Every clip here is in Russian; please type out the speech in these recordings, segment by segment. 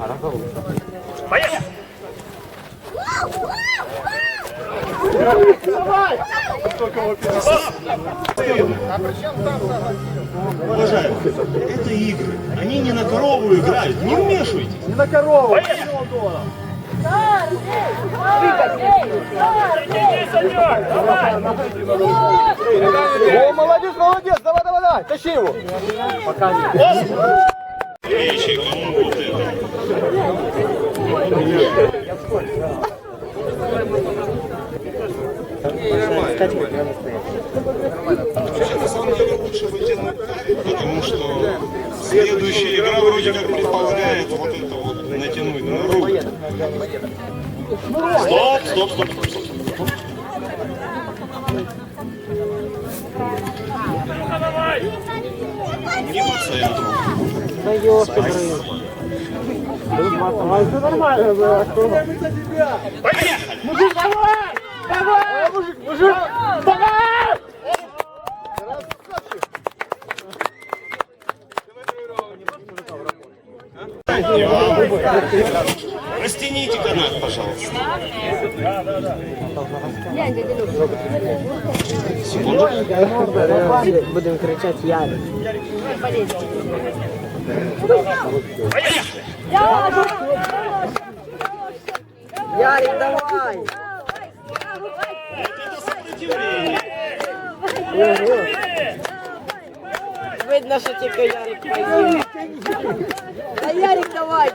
알아서 Уважаемые, это игры. Они не на корову играют. Не вмешивайтесь. О, молодец, молодец, давай, давай, давай, тащи его. Вот это? Вообще, на самом деле, лучше вытянуть, потому что следующая игра вроде как предполагает вот это вот натянуть на руку. Стоп, стоп, стоп, стоп, стоп. Не по центру. Растяните канат, пожалуйста. Будемо кричати Ярик. Ярик, давай! Видно, що тільки Ярик поїде. Да, Ярик, давай.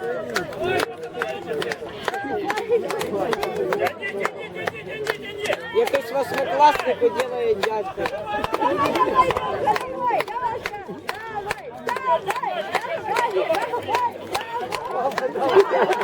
Якийсь восьмикласник делає дядька. Давай, давай, давай, давай, давай.